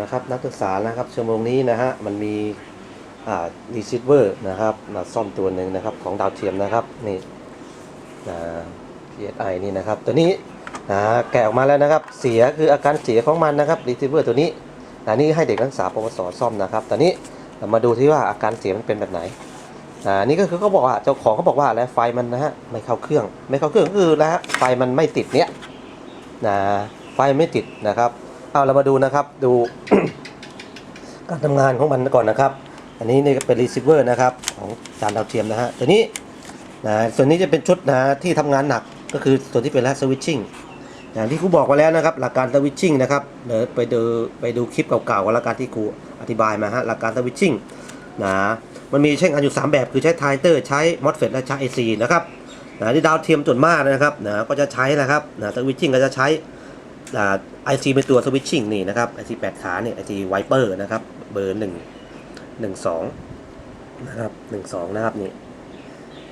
นะครับนักศึกษานะครับชั่วโมงนี้นะฮะมันมีรีซิเวอร์นะครับมาซ่อมตัวหนึ่งนะครับของดาวเทียมนะครับนี่นะ PSI นี่นะครับตัวนี้นะแกะออกมาแล้วนะครับเสียคืออาการเสียของมันนะครับรีซิเวอร์ตัวนี้นะนี่ให้เด็กนักศึกษาปวสซ่อมนะครับตอนนี้มาดูที่ว่าอาการเสียมันเป็นแบบไหนอ่านี่ก็คือเขาบอกว่าเจ้าของเขาบอกว่าแล้วไฟมันนะฮะไม่เข้าเครื่อง ไม่เข้าเครื่องคือแล้วไฟมันไม่ติดเนี้ยนะไฟไม่ติดนะครับ เอาเรามาดูนะครับดู การทำงานของมันก่อนนะครับ อันนี้นี่เป็นรีเซิร์ฟเวอร์นะครับของจานดาวเทียมนะฮะตัวนี้นะส่วนนี้จะเป็นชุดนะที่ทำงานหนักก็คือส่วนที่เป็นแลสวิตชิ่งอย่างที่ครูบอกไว้แล้วนะครับ หลักการสวิตชิ่งนะครับเดี๋ยวไปดูไปดูคลิปเก่าๆกันละกันที่ครูอธิบายมาฮะหลักการสวิตชิ่งนะมันมีใช้งานอยู่ 3 แบบคือใช้ไทเตอร์ใช้มอสเฟตและใช้ IC นะครับนะที่ดาวเทียมส่วนมากนะครับนะก็จะใช้นะครับนะสวิตชิ่งก็จะใช้ ไอซีเป็นตัวสวิตชิ่งนี่นะครับไอซีแปดขาเนี่ยไอซีไวเปอร์นะครับ เบอร์หนึ่งหนึ่งสองนะครับหนึ่งสองนะครับนี่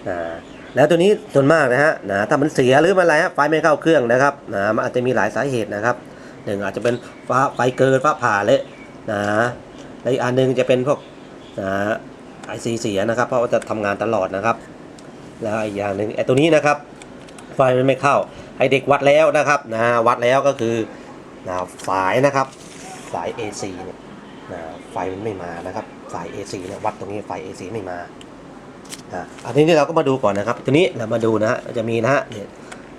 อ่าแล้วตัวนี้ส่วนมากนะฮะนะถ้ามันเสียหรือมันอะไรฮะไฟไม่เข้าเครื่องนะครับนะมันอาจจะมีหลายสาเหตุนะครับหนึ่งอาจจะเป็นฟ้าไฟเกินฟ้าผ่าเละนะและอีกอันหนึ่งจะเป็นพวกนะไอซีเสียนะครับ เพราะว่าจะทำงานตลอดนะครับ แล้วอีกอย่างหนึ่งไอตัวนี้นะครับ ไฟมันไม่เข้า ให้เด็กวัดแล้วนะครับนะวัดแล้วก็คือนะสายนะครับ สาย AC เนี่ยนะไฟมันไม่มานะครับ สาย AC เนี่ยวัดตรงนี้ไฟ AC ไม่มาอะอันนี้เราก็มาดูก่อนนะครับ ตัวนี้เรามาดูนะฮะจะมีนะฮะเนี่ย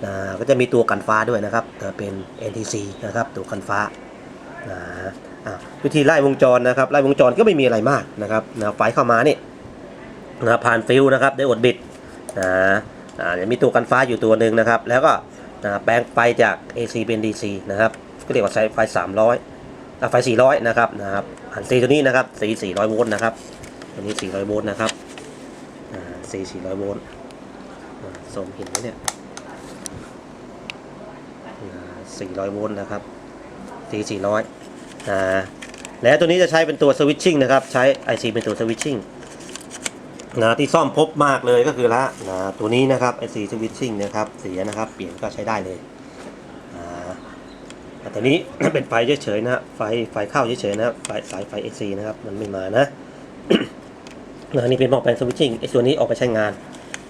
นะก็จะมีตัวกันฟ้าด้วยนะครับเอ่อเป็น NTC นะครับตัวกันฟ้านะวิธีไล่วงจรนะครับไล่วงจรก็ไม่มีอะไรมากนะครับนะไฟเข้ามานี่นะผ่านฟิลนะครับได้อดบิดนะอ่าเดี๋ยวมีตัวกันฟ้าอยู่ตัวหนึ่งนะครับ แล้วก็ อ่าแปลงไฟจาก AC เป็น DC นะครับก็เรียกว่าใช้ไฟ 300อ่าไฟ 400 นะครับนะครับหันซีตัวนี้นะครับสี 400 โวลต์นะครับตัวนี้ 400 โวลต์นะครับอ่สี 400 โวลต์ส่งเห็นไหมเนี่ยอ่า400 โวลต์นะครับสี 400 อ่าแล้วตัวนี้จะใช้เป็นตัวสวิตชิ่งนะครับ ใช้ IC เป็นตัวสวิตชิ่ง นะที่ซ่อมพบมากเลยก็คือละนะตัวนี้นะครับไอซีสวิตชิ่งนะครับเสียนะครับ เปลี่ยนก็ใช้ได้เลยอ่าแต่ตัวนี้เป็นไฟเฉยๆนะไฟไฟเข้าเฉยๆนะไฟสายไฟเอซีนะครับมันไม่มานะนะนี่เป็นหม้อแปลงสวิตชิ่งไอส่วนนี้ออกไปใช้งาน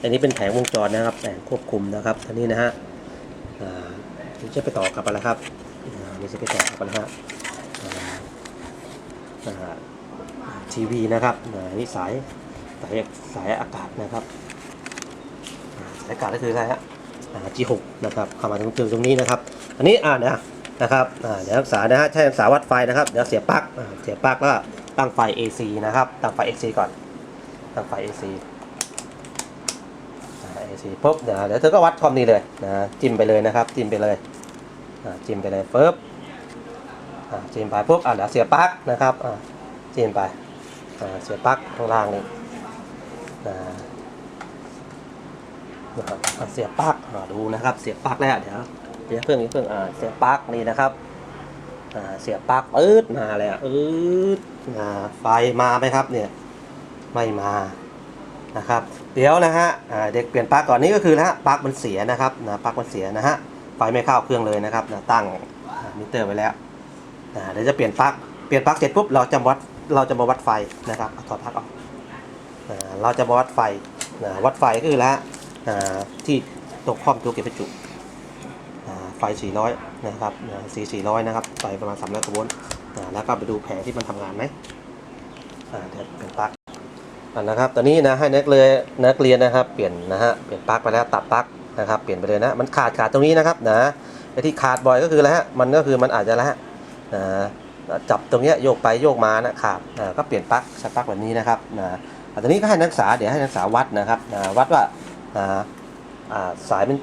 อันนี้เป็นแผงวงจรนะครับแผงควบคุมนะครับอันนี้นะฮะอ่านี่จะไปต่อกับอะไรครับอ่านี่จะไปต่อกับอะไรฮะทีวีนะครับนี่สาย สายสายอากาศนะครับสายอากาศก็คืออะไรฮะอ่า G6 นะครับเข้ามาตรงจุดตรงนี้นะครับ อันนี้อ่านะนะครับเดี๋ยวรักษานะฮะใช้รักษาวัดไฟนะครับเดี๋ยวเสียบปลั๊กเสียบปลั๊กแล้วตั้งไฟ AC นะครับ ตั้งไฟ AC ก่อน ตั้งไฟ AC AC ปุ๊บเดี๋ยวเดี๋ยวเธอก็วัดความนี้เลยนะจิ้มไปเลยนะครับ จิ้มไปเลยจิ้มไปเลยปุ๊บจิ้มไปปุ๊บอ่าเดี๋ยวเสียบปลั๊กนะครับจิ้มไปเสียบปลั๊กข้างล่างนี่ นะครับเสียบปลั๊กดูนะครับ เสียบปลั๊กแล้วเดี๋ยวเดี๋ยวเพิ่งเพิ่งอ่าเสียบปลั๊กนี่นะครับอ่าเสียบปลั๊กปื๊ดมาเลยอะปื๊ดอ่าไฟมาไหมครับเนี่ยไม่มานะครับ เดี๋ยวนะฮะอ่าเด็กเปลี่ยนปลั๊กก่อนนี่ก็คือนะฮะปลั๊กมันเสียนะครับนะปลั๊กมันเสียนะฮะไฟไม่เข้าเครื่องเลยนะครับนะตั้งมิเตอร์ไว้แล้วอ่าเดี๋ยวจะเปลี่ยนปลั๊กเปลี่ยนปลั๊กเสร็จปุ๊บเราจะวัดเราจะมาวัดไฟนะครับถอดปลั๊กออก เราจะมาวัดไฟวัดไฟก็คือละที่ตกคอมตัวเก็บประจุไฟ 400 นะครับสี400 นะครับ ไฟประมาณ 300กว่าโวลต์แล้วก็ไปดูแผงที่มันทำงานไหมเดี๋ยวเป็นปลั๊กนะครับ ตอนนี้นะให้นักเรียนนักเรียนนะครับ เปลี่ยนนะฮะ เปลี่ยนปลั๊กไปแล้วตัดปลั๊กนะครับ เปลี่ยนไปเลยนะ มันขาดขาดตรงนี้นะครับนะไอ้ที่ขาดบ่อยก็คืออะไรฮะ มันก็คือมันอาจจะละฮะจับตรงเนี้ยโยกไปโยกมานะขาดก็เปลี่ยนปลั๊กใช้ปลั๊กแบบนี้นะครับนะ อันนี้ก็ให้นักศึกษาเดี๋ยวให้นักศึกษาวัดนะครับวัดว่าสายมัน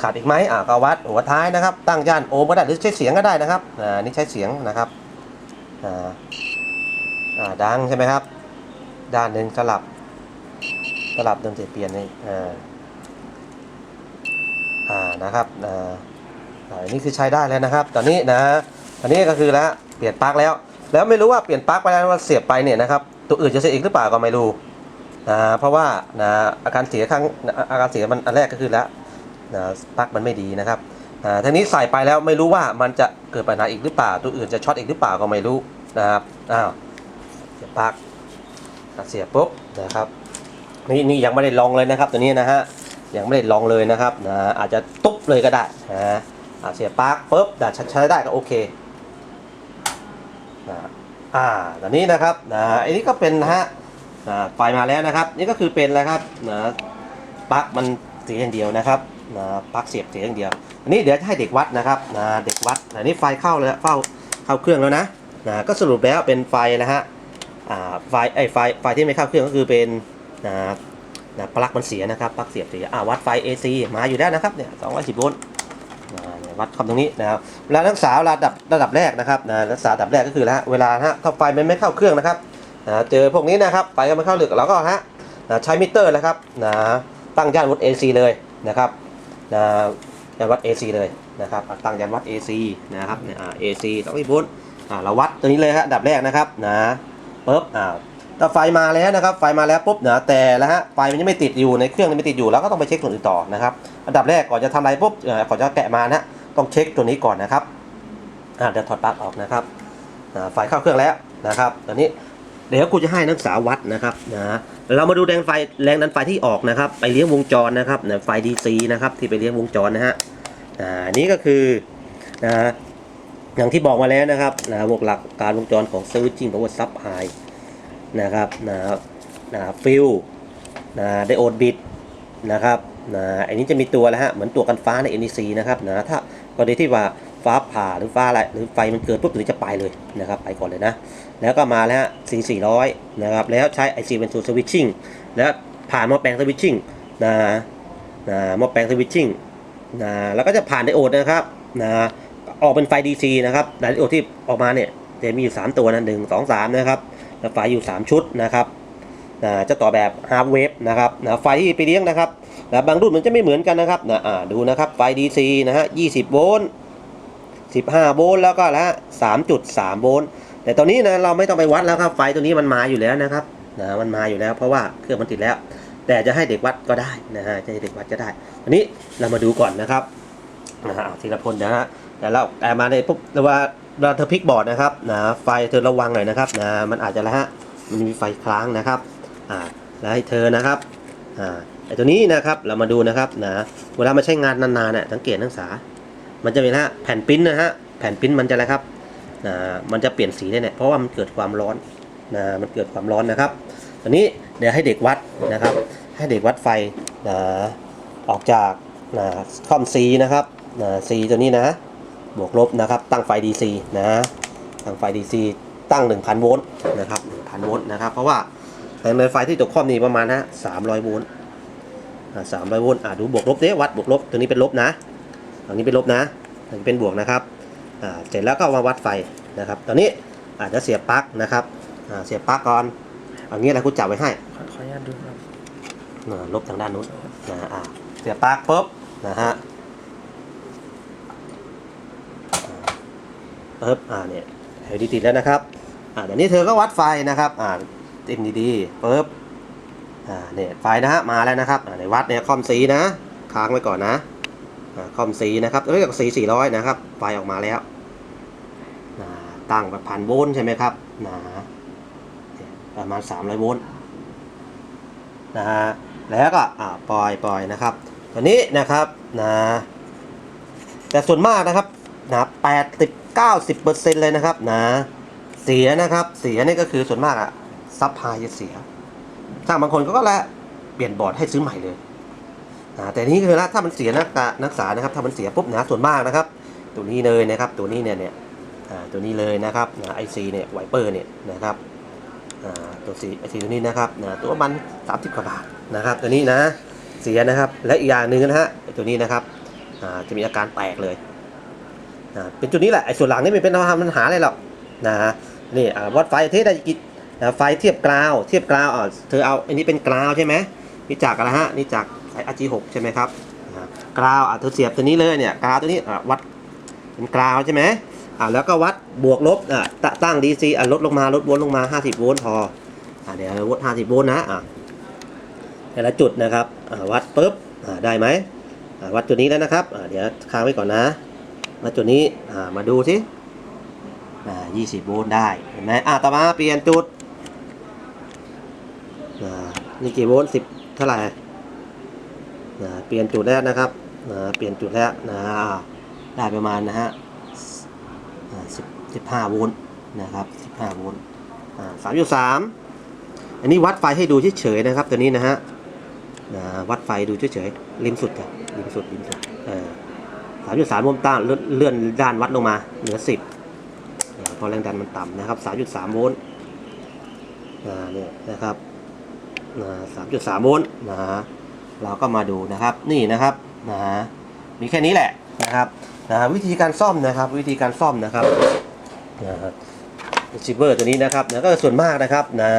ขาดอีกไหมก็วัดหัวท้ายนะครับ ตั้งย่านโอมก็ได้หรือใช้เสียงก็ได้นะครับนี่ใช้เสียงนะครับดังใช่ไหมครับ ด้านหนึ่งสลับสลับเดิมเสียเปลี่ยนนี่อ่านะครับอ่าอ่านี่คือใช้ได้แล้วนะครับ ตอนนี้นะอันนี้ก็คือแล้วเปลี่ยนปลั๊กแล้ว แล้วไม่รู้ว่าเปลี่ยนปลั๊กไปแล้วเสียบไปเนี่ยนะครับ ตัวอื่นจะเสียอีกหรือเปล่าก็ไม่รู้นะเพราะว่านะอาการเสียครั้งอาการเสียมันอันแรกก็คือแล้วนะปลั๊กมันไม่ดีนะครับอ่าทีนี้ใส่ไปแล้วไม่รู้ว่ามันจะเกิดปัญหาอีกหรือเปล่า ตัวอื่นจะช็อตอีกหรือเปล่าก็ไม่รู้นะครับอ้าวเสียปลั๊กเสียปุ๊บนะครับนี่นี่ยังไม่ได้ลองเลยนะครับ ตัวนี้นะฮะยังไม่ได้ลองเลยนะครับนะอาจจะตุ๊บเลยก็ได้นะอะเสียปลั๊กปุ๊บแต่ใช้ได้ก็โอเคนะ อ่าตอนนี้นะครับนะอันนี้ก็เป็นนะฮะไฟมาแล้วนะครับ นี่ก็คือเป็นแล้วครับนะปลั๊กมันเสียอย่างเดียวนะครับนะปลั๊กเสียบเสียอย่างเดียว อันนี้เดี๋ยวจะให้เด็กวัดนะครับนะเด็กวัดอันนี้ไฟเข้าแล้วเข้าเข้าเครื่องแล้วนะนะก็สรุปแล้วเป็นไฟนะฮะอ่าไฟไอไฟไฟที่ไม่เข้าเครื่องก็คือเป็นนะนะปลั๊กมันเสียนะครับปลั๊กเสียบเสียอ่าวัดไฟ AC มาอยู่แล้วนะครับเนี่ย210โวลต์ วัดคำตรงนี้นะครับเวลารักษาระดับระดับแรกนะครับนะรักษาระดับแรกก็คือนะฮะเวลาฮะถ้าไฟมันไม่เข้าเครื่องนะครับนะเจอพวกนี้นะครับไฟก็ไม่เข้าเรือเราก็ฮะนะใช้มิเตอร์นะครับนะตั้งย่านวัด AC เลยนะครับนะย่านวัด AC เลยนะครับตั้งยันวัด AC นะครับเนี่ยอ่า AC ต้องที่พุทอ่าเราวัดตัวนี้เลยฮะอันดับแรกนะครับนะปุ๊บอ่าถ้าไฟมาแล้วนะครับไฟมาแล้วปุ๊บนะแต่ละฮะไฟมันยังไม่ติดอยู่ในเครื่องยังไม่ติดอยู่แล้วก็ต้องไปเช็คตัวนอื่นต่อนะครับอันดับแรกก่อนจะทำอะไรปุ๊บเอ่อก่อนจะแกะมานะ ต้องเช็คตัวนี้ก่อนนะครับเดี๋ยวถอดปลั๊กออกนะครับอ่าไฟเข้าเครื่องแล้วนะครับ ตอนนี้เดี๋ยวกูจะให้นักศึกษาวัดนะครับนะเรามาดูแรงไฟแรงดันไฟที่ออกนะครับ ไปเลี้ยงวงจรนะครับเนี่ยไฟ DC นะครับที่ไปเลี้ยงวงจรนะฮะอ่านี่ก็คือนะอย่างที่บอกมาแล้วนะครับนะวกหลักการวงจรของ switching power supply นะครับนะนะฟิลนะไดโอดบิตนะครับนะอันนี้จะมีตัวแล้วฮะเหมือนตัวกันฟ้าใน NEC นะครับนะถ้า กรณีที่ว่าฟ้าผ่าหรือฟ้าอะไรหรือไฟมันเกิดปุ๊บตัวนี้จะไปเลยนะครับไปก่อนเลยนะ แล้วก็มาแล้วฮะ C 400นะครับแล้วใช้ IC เป็นตัว switching แล้วผ่านหม้อแปลง switching นะนะหม้อแปลง switching นะแล้วก็จะผ่านไดโอดนะครับนะออกเป็นไฟ DC นะครับไดโอดที่ออกมาเนี่ยจะมีอยู่ 3 ตัวนะหนึ่งสองสามนะครับแล้วไฟอยู่ 3 ชุดนะครับนะจะต่อแบบ half wave นะครับนะไฟที่ไปเลี้ยงนะครับ นะบางรุ่นมันจะไม่เหมือนกันนะครับนะอ่าดูนะครับไฟ DC นะฮะ20 โวลต์ 15 โวลต์แล้วก็ละ3.3 โวลต์ แต่ตอนนี้นะเราไม่ต้องไปวัดแล้วครับไฟตัวนี้มันมาอยู่แล้วนะครับนะมันมาอยู่แล้ว เพราะว่าเครื่องมันติดแล้ว แต่จะให้เด็กวัดก็ได้นะฮะจะให้เด็กวัดก็ได้อันนี้เรามาดูก่อนนะครับนะฮะทีละพลนะฮะแต่เราแต่มาในปุ๊บเราวลาเวลาเธอพลิกบอร์ดนะครับนะไฟเธอระวังหน่อยนะครับนะมันอาจจะละฮะมันมีไฟค้างนะครับอ่าแล้วให้เธอนะครับอ่า อตัวนี้นะครับเรามาดูนะครับนะเวลามาใช้งานนานๆเนี่ยสังเกตนักศึกษา มันจะเป็นฮะแผ่นปิ้นนะฮะแผ่นปิ้นมันจะอะไรครับนะมันจะเปลี่ยนสีเนี่ยเพราะว่ามันเกิดความร้อนนะมันเกิดความร้อนนะครับตอนนี้เดี๋ยวให้เด็กวัดนะครับ ให้เด็กวัดไฟนะออกจากนะคอม C นะครับนะ C ตัวนี้นะ บวกลบนะครับ ตั้งไฟ DC นะตั้งไฟ DC ตั้ง 1,000 โวลต์นะครับ1,000โวลต์นะครับ เพราะว่าแรงดันไฟที่ตกคอมนี่ประมาณนะ300 โวลต์ อ่า300โวลต์อ่าดูบวกลบเด้วัดบวกลบตัวนี้เป็นลบนะตัวนี้เป็นลบนะตัวนี้เป็นบวกนะครับอ่าเสร็จแล้วก็มาวัดไฟนะครับ ตอนนี้อาจจะเสียบปลั๊กนะครับอ่าเสียบปลั๊กก่อนเอางี้แหละคุณจับไว้ให้ขอขออนุญาตดูครับอ่าลบทางด้านนู้นนะฮะอ่าเสียบปลั๊กปุ๊บนะฮะอ่าปุ๊บอ่าเนี่ยเฮลดีติดแล้วนะครับอ่าเดี๋ยวนี้เธอก็วัดไฟนะครับอ่าติดดีๆปุ๊บ อ่าเนี่ยไฟนะฮะมาแล้วนะครับในวัดเนี่ยคอมสีนะ ค้างไว้ก่อนนะอ่าคอมสีนะครับเอ้ยสีสี่ร้อยนะครับ ไฟออกมาแล้วตั้งแบบพันโวลต์ใช่ไหมครับนะประมาณสามร้อยโวลต์นะฮะแล้วก็อ่าปล่อยปล่อยนะครับตัวนี้นะครับนะแต่ส่วนมากนะครับนะแปดสิบเก้าสิบเปอร์เซ็นต์เลยนะครับนะเสียนะครับ เสียนี่ก็คือส่วนมากอะซับพลายจะเสีย ถ้าบางคนก็ละเปลี่ยนบอร์ดให้ซื้อใหม่เลยนะแต่นี่คือละถ้ามันเสียนักนักศึกษานะครับถ้ามันเสียปุ๊บนะส่วนมากนะครับ ตัวนี้เลยนะครับ ตัวนี้เนี่ยเนี่ยตัวนี้เลยนะครับไอซีเนี่ยไวเปอร์เนี่ยนะครับตัวสีไอสีตัวนี้นะครับตัวมันสามสิบกว่าบาทนะครับ ตัวนี้นะเสียนะครับ และอีกอย่างหนึ่งนะฮะตัวนี้นะครับจะมีอาการแตกเลยเป็นจุดนี้แหละไอส่วนหลังนี่ไม่เป็นปัญหาอะไรหรอกนะฮะนี่วัดไฟเทสได้กี่ นะไฟเทียบกราวเทียบกราวอ่าเธอเอาอันนี้เป็นกราวใช่ไหมนี่จากอะไรฮะนี่จากไออาจีหกใช่ไหมครับกราวอ่าเธอเสียบตัวนี้เลยเนี่ยกราวตัวนี้อ่าวัดเป็นกราวใช่ไหมอ่าแล้วก็วัดบวกลบอ่าตตั้ง DC อ่าลดลงมาลดโวลต์ลงมา 50 โวลต์พออ่าเดี๋ยววัด50 โวลต์นะอ่าแต่ละจุดนะครับอ่าวัดปุ๊บอ่าได้ไหมอ่าวัดจุดนี้แล้วนะครับอ่าเดี๋ยวค้างไว้ก่อนนะวัดจุดนี้อ่ามาดูสิอ่า20 โวลต์ได้เห็นไหมอ่าต่อมาเปลี่ยนจุด นี่กี่โวลต์10เท่าไหร่เปลี่ยนจุดแล้วนะครับเปลี่ยนจุดแล้วนะได้ประมาณนะฮะอ่า10 15โวลต์นะครับ15โวลต์อ่า3.3อันนี้วัดไฟให้ดูเฉยๆนะครับ ตัวนี้นะฮะนะวัดไฟดูเฉยๆริมสุดครับริมสุดริมสุดเออสามจุดสามโวลต์ต้านเลื่อนด้านวัดลงมาเหลือสิบเพราะแรงดันมันต่ำนะครับสามจุดสามโวลต์นะเนี่ยนะครับ สามจุดสามโวลต์นะฮะเราก็มาดูนะครับนี่นะครับนะมีแค่นี้แหละนะครับนะวิธีการซ่อมนะครับ วิธีการซ่อมนะครับนะซิเวอร์ตัวนี้นะครับนะก็ส่วนมากนะครับนะ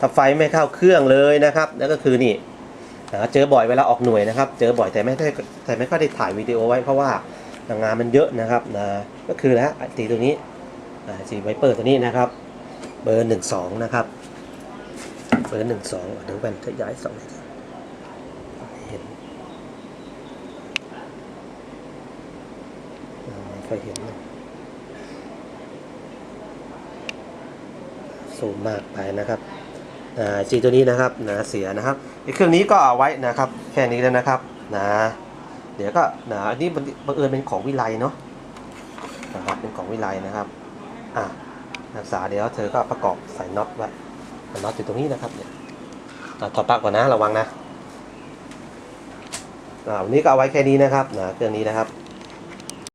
ถ้าไฟไม่เข้าเครื่องเลยนะครับนั่นก็คือนี่นะเจอบ่อยเวลาออกหน่วยนะครับ เจอบ่อยแต่ไม่ได้แต่ไม่ค่อยได้ถ่ายวิดีโอไว้เพราะว่างานมันเยอะนะครับนะก็คือนะสีตัวนี้สีไวเปอร์ตัวนี้นะครับ เบอร์หนึ่งสองนะครับ เบอร์หนึ่งสองเดี๋ยวกันขยายสองนาทีเห็นไม่ค่อยเห็นนะสูงมากไปนะครับอ่าจีตัวนี้นะครับนะเสียนะครับไอ้เครื่องนี้ก็เอาไว้นะครับ แค่นี้แล้วนะครับนะเดี๋ยวก็นะอันนี้บังบังเอิญเป็นของวิไลเนาะนะครับเป็นของวิไลนะครับอะนักศึกษาเดี๋ยวเธอก็ประกอบใส่น็อตไว้ น็อตอยู่ตรงนี้นะครับเนี่ยอะถอดปลั๊กก่อนนะระวังนะอ่าวันนี้ก็เอาไว้แค่นี้นะครับนะเครื่องนี้นะครับ